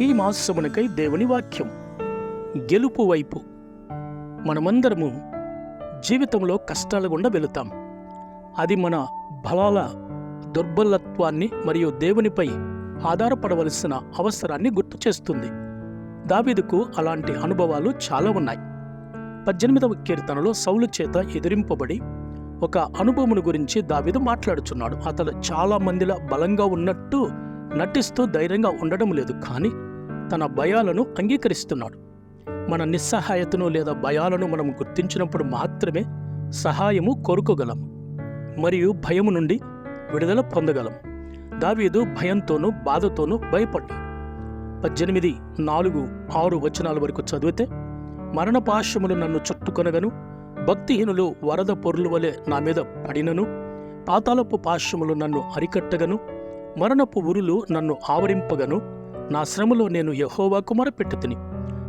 ఈ మాసమునకై దేవుని వాక్యం. గెలుపు వైపు మనమందరము జీవితంలో కష్టాల గుండా వెళుతాం. అది మన బలాల దుర్బలత్వాన్ని మరియు దేవునిపై ఆధారపడవలసిన అవసరాన్ని గుర్తు చేస్తుంది. దావీదుకు అలాంటి అనుభవాలు చాలా ఉన్నాయి. పద్దెనిమిదవ కీర్తనలో సౌలు చేత ఎదిరింపబడి ఒక అనుభవమును గురించి దావీదు మాట్లాడుచున్నాడు. అతను చాలా మందిలా బలంగా ఉన్నట్టు నటిస్తూ ధైర్యంగా ఉండడం లేదు. కానీ తన భయాలను అంగీకరిస్తున్నాడు. మన నిస్సహాయతను లేదా భయాలను మనం గుర్తించినప్పుడు మాత్రమే సహాయము కోరుకోగలం మరియు భయము నుండి విడుదల పొందగలం. దావీదు భయంతోనూ బాధతోనూ భయపడ్డాడు. పద్దెనిమిది నాలుగు ఆరు వచనాల వరకు చదివితే మరణపాశములు నన్ను చుట్టుకొనగను భక్తిహీనులు వరద పొరుల వలె నా మీద పడినను పాతాళపు పాశములు నన్ను అరికట్టగను మరణపు ఉరులు నన్ను ఆవరింపగను నా శ్రమలో నేను యహోవాకు మొరపెట్టుతిని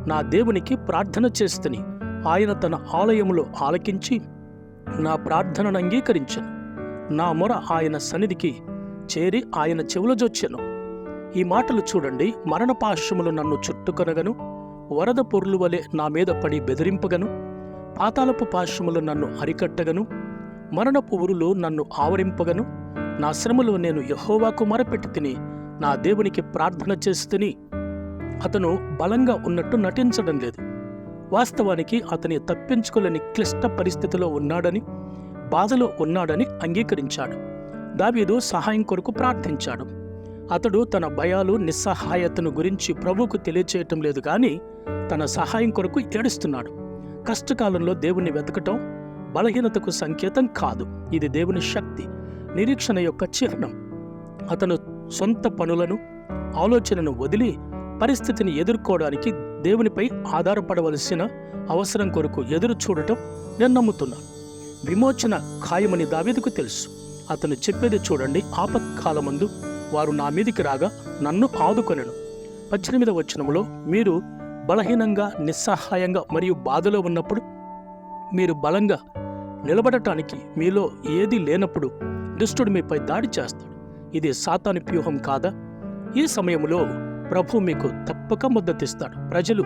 నా దేవునికి ప్రార్థన చేస్తుని. ఆయన తన ఆలయములో ఆలకించి నా ప్రార్థనను అంగీకరించను. నా మొర ఆయన సన్నిధికి చేరి ఆయన చెవులజొచ్చెను ఈ మాటలు చూడండి మరణపాశములు నన్ను చుట్టుకొనగను. వరద పొర్లు వలె నా మీద పడి బెదిరింపగను. పాతాళపు పాశములు నన్ను అరికట్టగను. మరణపు ఉరులు నన్ను ఆవరింపగను. నా శ్రమలో నేను యహోవాకు మరపెట్టి తిని నా దేవునికి ప్రార్థన చేస్తుని అతను బలంగా ఉన్నట్టు నటించడం లేదు. వాస్తవానికి అతని తప్పించుకోలేని క్లిష్ట పరిస్థితిలో ఉన్నాడని బాధలో ఉన్నాడని అంగీకరించాడు. దావీదు సహాయం కొరకు ప్రార్థించాడు. అతడు తన భయాలు నిస్సహాయతను గురించి ప్రభువుకు తెలియచేయటం లేదు కానీ తన సహాయం కొరకు ఏడుస్తున్నాడు. కష్టకాలంలో దేవుణ్ణి వెతకటం బలహీనతకు సంకేతం కాదు. ఇది దేవుని శక్తి నిరీక్షణ యొక్క చిహ్నం. అతను సొంత పనులను ఆలోచనను వదిలి పరిస్థితిని ఎదుర్కోవడానికి దేవునిపై ఆధారపడవలసిన అవసరం కొరకు ఎదురు చూడటం నేను నమ్ముతున్నాను విమోచన ఖాయమని దావీదుకు తెలుసు. అతను చెప్పేది చూడండి ఆపత్కాలమందు వారు నా మీదికి రాగా నన్ను ఆదుకొనెను. పద్దెనిమిదవ వచనములో మీరు బలహీనంగా నిస్సహాయంగా మరియు బాధలో ఉన్నప్పుడు మీరు బలంగా నిలబడటానికి మీలో ఏది లేనప్పుడు దుష్టుడు మీపై దాడి చేస్తాడు. ఇది సాతాను వ్యూహం కాదా? ఈ సమయంలో ప్రభు మీకు తప్పక మద్దతిస్తాడు. ప్రజలు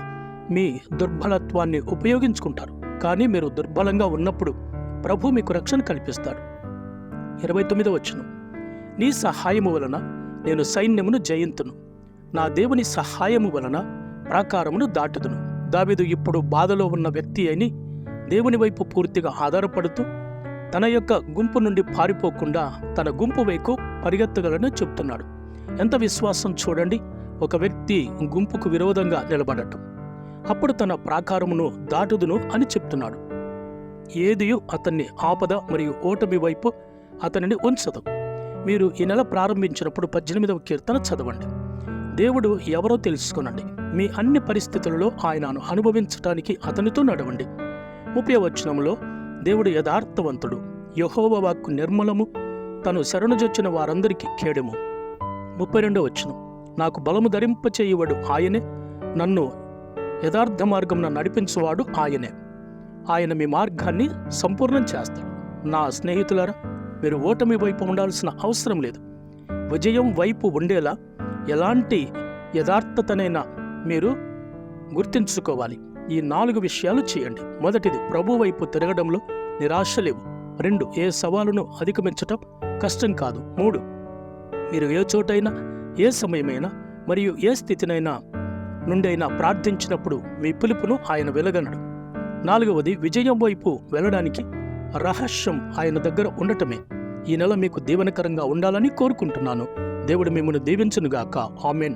మీ దుర్బలత్వాన్ని ఉపయోగించుకుంటారు. కానీ మీరు దుర్బలంగా ఉన్నప్పుడు ప్రభు మీకు రక్షణ కల్పిస్తాడు. ఇరవై తొమ్మిదవ వచ్చును నీ సహాయము వలన నేను సైన్యమును జయింతును. నా దేవుని సహాయము వలన ప్రాకారమును దాటుదును. దావిదు ఇప్పుడు బాధలో ఉన్న వ్యక్తి అని దేవుని వైపు పూర్తిగా ఆధారపడుతూ తన యొక్క గుంపు నుండి పారిపోకుండా తన గుంపు వైపు పరిగెత్తగలని చెప్తున్నాడు. ఎంత విశ్వాసం చూడండి ఒక వ్యక్తి గుంపుకు విరోధంగా నిలబడటం. అప్పుడు తన ప్రాకారమును దాటుదును అని చెప్తున్నాడు. ఏదియు అతన్ని ఆపద మరియు ఓటమి వైపు అతనిని ఉంచదు. మీరు ఈ నెల ప్రారంభించినప్పుడు పద్దెనిమిదవ కీర్తన చదవండి. దేవుడు ఎవరో తెలుసుకునండి. మీ అన్ని పరిస్థితులలో ఆయనను అనుభవించటానికి అతనితో నడవండి. ముప్పై వచనంలో దేవుడు యథార్థవంతుడు. యహోవ వాక్కు నిర్మలము తను శరణుజొచ్చిన వారందరికీ ఖేడము. ముప్పై రెండో వచ్చును నాకు బలము ధరింపచేయువాడు ఆయనే నన్ను యథార్థ మార్గంన నడిపించువాడు ఆయనే. ఆయన మీ మార్గాన్ని సంపూర్ణం చేస్తాడు. నా స్నేహితులారా మీరు ఓటమి వైపు ఉండాల్సిన అవసరం లేదు. విజయం వైపు ఉండేలా ఎలాంటి యథార్థతనైనా మీరు గుర్తించుకోవాలి. ఈ నాలుగు విషయాలు చేయండి. మొదటిది ప్రభు వైపు తిరగడంలో నిరాశ లేవు. రెండు ఏ సవాలును అధిగమించటం కష్టం కాదు. మూడు మీరు ఏ చోటైనా ఏ సమయమైనా మరియు ఏ స్థితినైనా నుండైనా ప్రార్థించినప్పుడు మీ పిలుపును ఆయన వెలగనడు. నాలుగవది విజయం వైపు వెళ్ళడానికి రహస్యం ఆయన దగ్గర ఉండటమే. ఈ నెల మీకు దీవెనకరంగా ఉండాలని కోరుకుంటున్నాను. దేవుడు మిమ్మల్ని దీవించునుగాక. ఆమెన్.